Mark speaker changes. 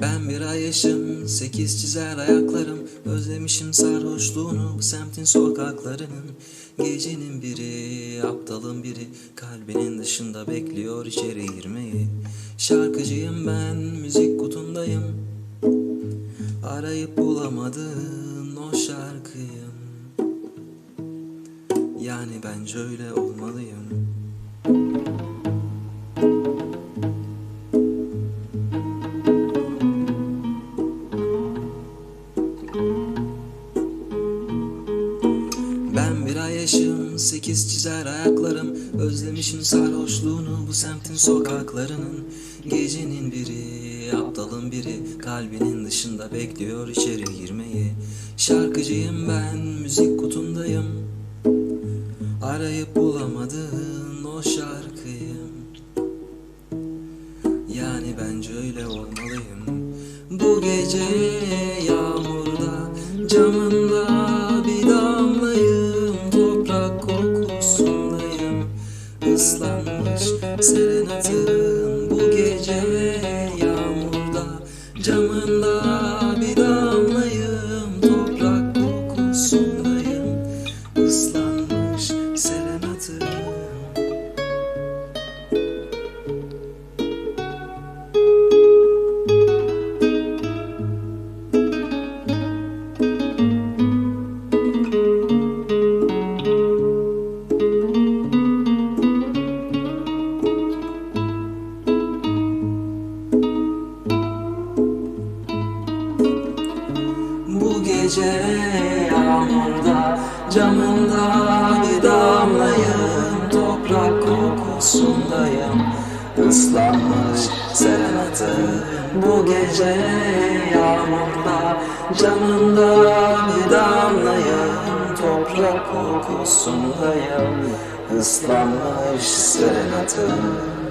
Speaker 1: Ben bir ay yaşım, sekiz çizer ayaklarım. Özlemişim sarhoşluğunu bu semtin sokaklarının. Gecenin biri, aptalın biri. Kalbinin dışında bekliyor içeri girmeyi. Şarkıcıyım ben, müzik kutundayım. Arayıp bulamadığın o şarkıyım. Yani bence öyle olmalıyım yaşım, sekiz çizer ayaklarım. Özlemişim sarhoşluğunu bu semtin sokaklarının. Gecenin biri, aptalın biri Kalbinin dışında bekliyor içeri girmeyi. Şarkıcıyım ben, müzik kutundayım. Arayıp bulamadığın o şarkıyım. Yani bence öyle olmalıyım. Bu gece yağmurda camında ıslanmış serenatım Bu gece yağmurda camında gece yağmurda camında bir damlayım Toprak kokusundayım. Islanmış serenatım Bu gece yağmurda camında bir damlayım Toprak kokusundayım. Islanmış serenatım